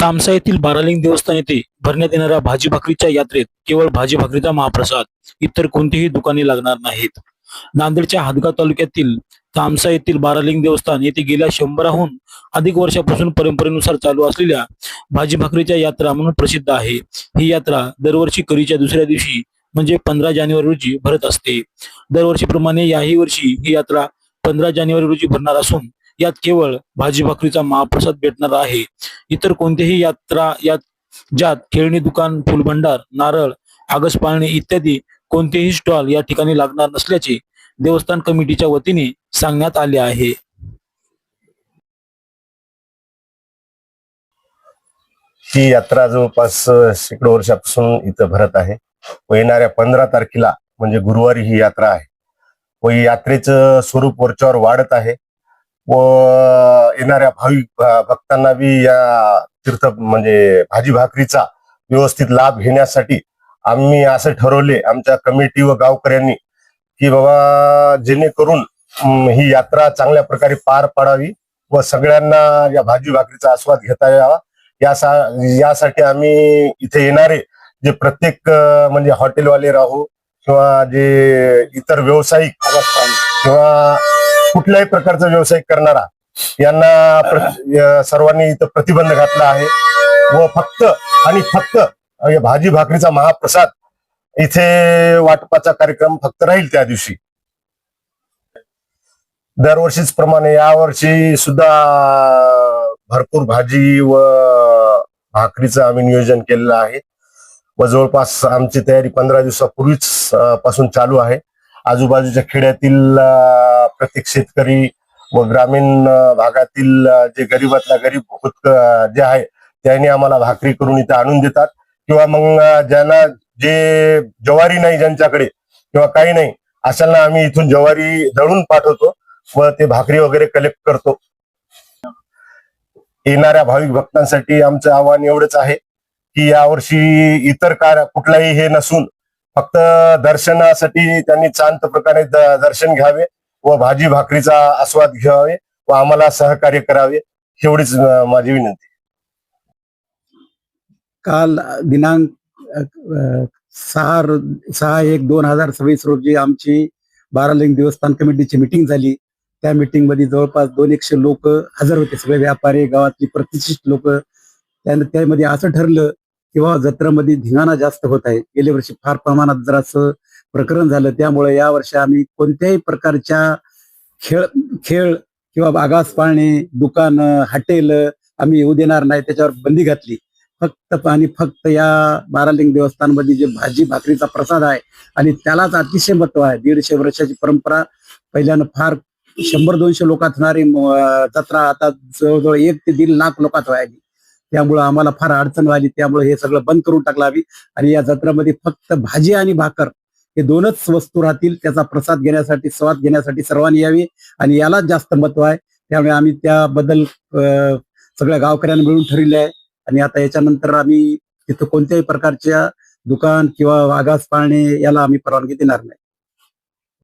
तामसा येथील बारालिंग देवस्थान येथे भरण्यात येणाऱ्या भाजी भाकरीच्या यात्रेत केवळ भाजी भाकरीचा महाप्रसाद इतर कोणतीही दुकाने लागणार नाहीत. नांदेडच्या हादगाव तालुक्यातील तामसा येथील बारालिंग देवस्थान येथे गेल्या शंभराहून अधिक वर्षापासून परंपरेनुसार चालू असलेल्या भाजी भाकरीच्या यात्रा म्हणून प्रसिद्ध आहे. ही यात्रा दरवर्षी करीच्या दुसऱ्या दिवशी म्हणजे पंधरा जानेवारी रोजी भरत असते. दरवर्षीप्रमाणे याही वर्षी ही यात्रा पंधरा जानेवारी रोजी भरणार असून यात केवळ भाजी भाकरीचा महाप्रसाद भेटणार आहे. इतर कोणत्याही यात्रा यात ज्यात खेळणी दुकान फुलभंडार नारळ आगस पाळणे इत्यादी कोणतेही स्टॉल या ठिकाणी लागणार नसल्याचे देवस्थान कमिटीच्या वतीने सांगण्यात आले आहे. ही यात्रा जवळपास शेकडो वर्षापासून इथं भरत आहे. व येणाऱ्या पंधरा तारखेला म्हणजे गुरुवारी ही यात्रा आहे. व यात्रेचं स्वरूप वरच्यावर वाढत आहे. व येणाऱ्या भाविक भक्तांना बी या तीर्थ म्हणजे भाजी भाकरीचा व्यवस्थित लाभ घेण्यासाठी आम्ही असं ठरवले आमच्या कमिटी व गावकऱ्यांनी की बाबा जेणेकरून ही यात्रा चांगल्या प्रकारे पार पाडावी व सगळ्यांना या भाजी भाकरीचा आस्वाद घेता यावा. यासा यासाठी आम्ही इथे येणारे जे प्रत्येक म्हणजे हॉटेलवाले राहू किंवा जे इतर व्यावसायिक किंवा कुठल्याही प्रकारचा व्यवसाय करणारा यांना सर्वांनी इथं प्रतिबंध घातला आहे. व फक्त आणि फक्त भाजी भाकरीचा महाप्रसाद इथे वाटपाचा कार्यक्रम फक्त राहील त्या दिवशी. दरवर्षीच प्रमाणे यावर्षी सुद्धा भरपूर भाजी व भाकरीचं आम्ही नियोजन केलेलं आहे. व जवळपास आमची तयारी पंधरा दिवसापूर्वीच पासून चालू आहे. आजूबाजूच्या खेड्यातील प्रत्येक शेतकरी व ग्रामीण भागातील जे गरीबातला गरीब जे आहे त्यांनी आम्हाला भाकरी करून इथे आणून देतात. किंवा मग ज्यांना जे ज्वारी नाही ज्यांच्याकडे किंवा काही नाही अशांना आम्ही इथून ज्वारी दळून पाठवतो व ते भाकरी वगैरे कलेक्ट करतो. येणाऱ्या भाविक भक्तांसाठी आमचं आव्हान एवढंच आहे की यावर्षी इतर कार्य कुठलाही हे नसून फक्त दर्शनासाठी त्यांनी शांत प्रकारे दर्शन घ्यावे व भाजी भाकरीचा आस्वाद घ्यावे व आम्हाला सहकार्य करावे एवढीच माझी विनंती. काल दिनांक सहा सहा एक दोन हजार सव्वीस रोजी आमची बारालिंग देवस्थान कमिटीची मिटिंग झाली. त्या मिटिंगमध्ये जवळपास दोन एकशे लोक हजर होते. सगळे व्यापारी गावातली प्रतिष्ठित लोक. त्यामध्ये असं ठरलं किंवा जत्रामध्ये धिंगाणा जास्त होत आहे. गेल्या वर्षी फार प्रमाणात जरासं प्रकरण झालं त्यामुळे या वर्षी आम्ही कोणत्याही प्रकारच्या खेळ खेळ किंवा आगास पाळणे दुकान हॉटेल आम्ही येऊ देणार नाही त्याच्यावर बंदी घातली. फक्त आणि फक्त या बारालिंग देवस्थानमध्ये जे भाजी भाकरीचा प्रसाद आहे आणि त्यालाच अतिशय महत्त्व आहे. दीडशे वर्षाची परंपरा पहिल्यानं फार शंभर दोनशे लोकात होणारी जत्रा आता जवळजवळ एक ते दीड लाख लोकात व्हायली. त्यामुळं आम्हाला फार अडचण व्हायली त्यामुळे हे सगळं बंद करून टाकलावी. आणि या जत्रामध्ये फक्त भाजी आणि भाकर हे दोनच वस्तू राहतील. त्याचा प्रसाद घेण्यासाठी स्वाद घेण्यासाठी सर्वांनी यावी. आणि यालाच जास्त महत्त्व आहे. त्यामुळे आम्ही त्याबद्दल सगळ्या गावकऱ्यांना मिळून ठरले आहे. आणि आता याच्यानंतर आम्ही तिथं कोणत्याही प्रकारच्या दुकान किंवा आगास पाळणे याला आम्ही परवानगी देणार नाही.